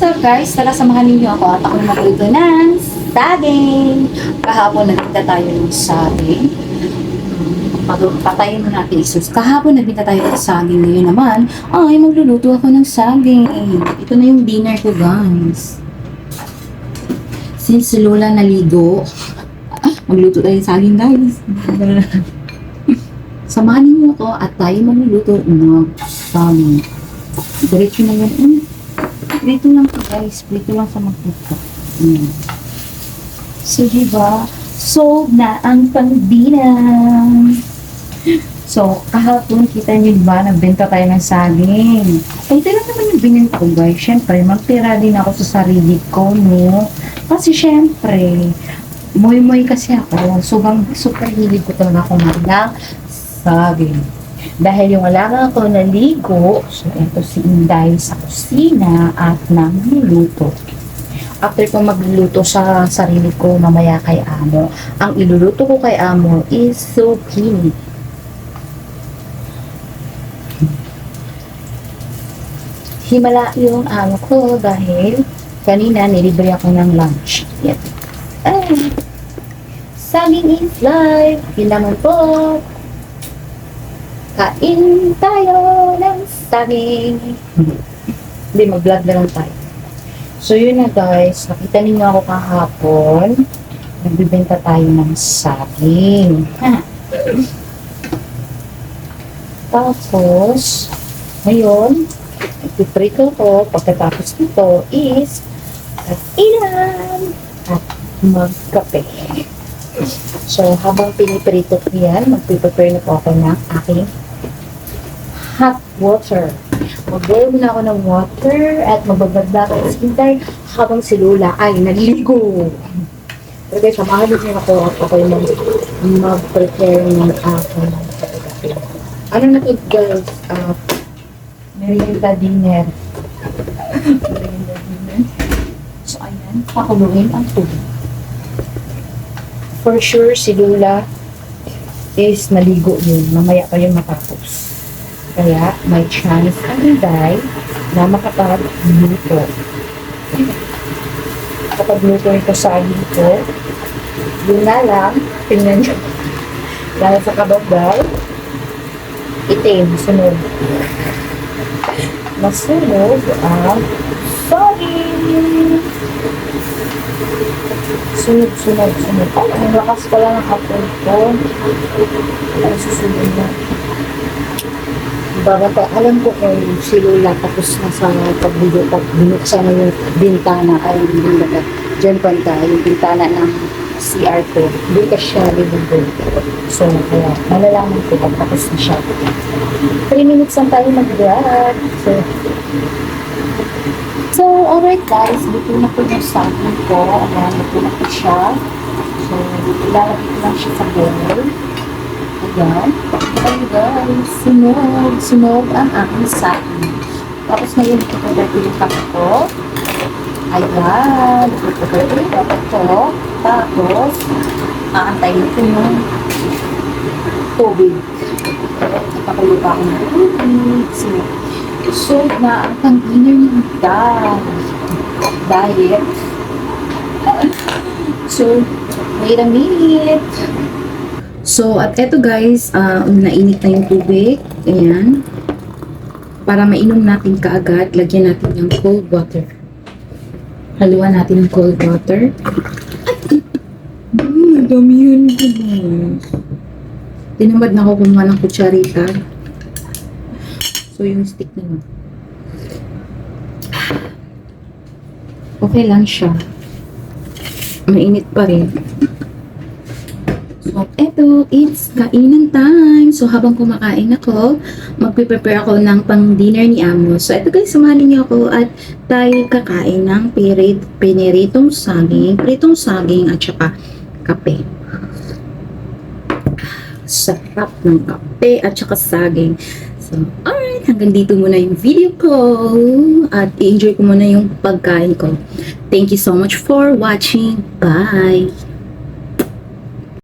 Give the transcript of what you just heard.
So guys, tara samahan ninyo ako at ako magluto ng saging. Kahapon nagpunta tayo ng saging. Pag- Patayin mo natin isus. Kahapon nagbita tayo ng saging. Ngayon naman, ay magluluto ako ng saging. Ito na yung dinner ko guys. Since si Lola naligo, magluto tayo ng saging guys. Samahan niyo ako at tayo magluluto ng saging. Diretso na yan. Mm. Dito lang to guys. Dito lang sa magpupo. Mm. So, diba? Sold na ang pangdinang. So, kahapon kita niyo ba, nagbenta tayo ng saging. Eh, ito lang naman yung binenta ko guys. Siyempre, magtira din ako sa sarili ko, no? Kasi siyempre, moy-moy kasi ako. Sobrang super hilig ko talaga kumain ng saging. Dahil yung wala nga ako naligo, so ito si Inday sa kusina at nagluluto. After ko magluluto sa sarili ko mamaya kay Amo, ang iluluto ko kay Amo is zucchini. Himala yung amo ko dahil kanina nilibre ako ng lunch. Yan. Ay, saging is life. Yun naman po. Kain tayo ng saging. Hindi, mag-vlog na lang tayo. So, yun na guys. Nakita ninyo ako kahapon. Nagbibenta tayo ng saging. Ha? Tapos, ngayon, ipiprito ko. Pagkatapos nito is kainan at magkape. So, habang piniprito ko yan, magpiprepare na po ako ng aking hot water. Mag-boil muna ako ng water at magbabadla ko sa hintay habang si Lola ay naliligo. Pero guys, samahan niyo ako at ako yung mag- mag-prepare ng aking. Ano na to guys? Uh, merienda dinner. merienda dinner. So, ayan. Pakuluin ang tubig. For sure, si Lola is naligo yun. Mamaya pa yung matapos. Kaya, may chance ang Inday na makapag-luto. Kapag-luto ito sa ko, yun na lang, tingnan nyo. Dahil sa kababaw, itim, sunog. Masunog ang sorry! Sunog, sunog, sunog. Ay, ang lakas pala ng apple ko. Ay, susunod na. Babata, alam ko kung si Lola tapos na sa pagbudo, pag binuksan na yung bintana, ay hindi na dyan panta, yung bintana ng CR ko, doon ka siya libugo. So, kaya, malalaman ko pag tapos na siya. 3 minutes lang tayo mag-vlog. So, so, alright guys, dito na po yung saging ko. Ayan, dito na po siya. So, ilalagay ko lang siya sa bowl. Ayan. Ayan guys, sunog, sunog ang aking saging. Tapos ngayon, ipapagay ko yung kape ko. Ayan, ipapagay ko yung kape ko. Tapos, aantayin ko yung tubig. Ipakulo pa ako ng tubig. So, na ang pang-dinner ni Dad. Diet. So, wait a minute. So, at eto guys, uh, nainit na yung tubig. Ayan. Para mainom natin kaagad, lagyan natin yung cold water. Haluan natin ng cold water. Mm, dami yun guys. Tinamad na ako kumuha ng kutsarita. So, yung stick na lang. Okay lang siya. Mainit pa rin. So, eto, it's kainan time. So, habang kumakain ako, magpe-prepare ako ng pang-dinner ni Amo. So, eto guys, sumali niyo ako at tayo kakain ng pirit, piniritong saging, pritong saging at saka kape. Sarap ng kape at saka saging. So, alright, hanggang dito muna yung video ko at i-enjoy ko muna yung pagkain ko. Thank you so much for watching. Bye!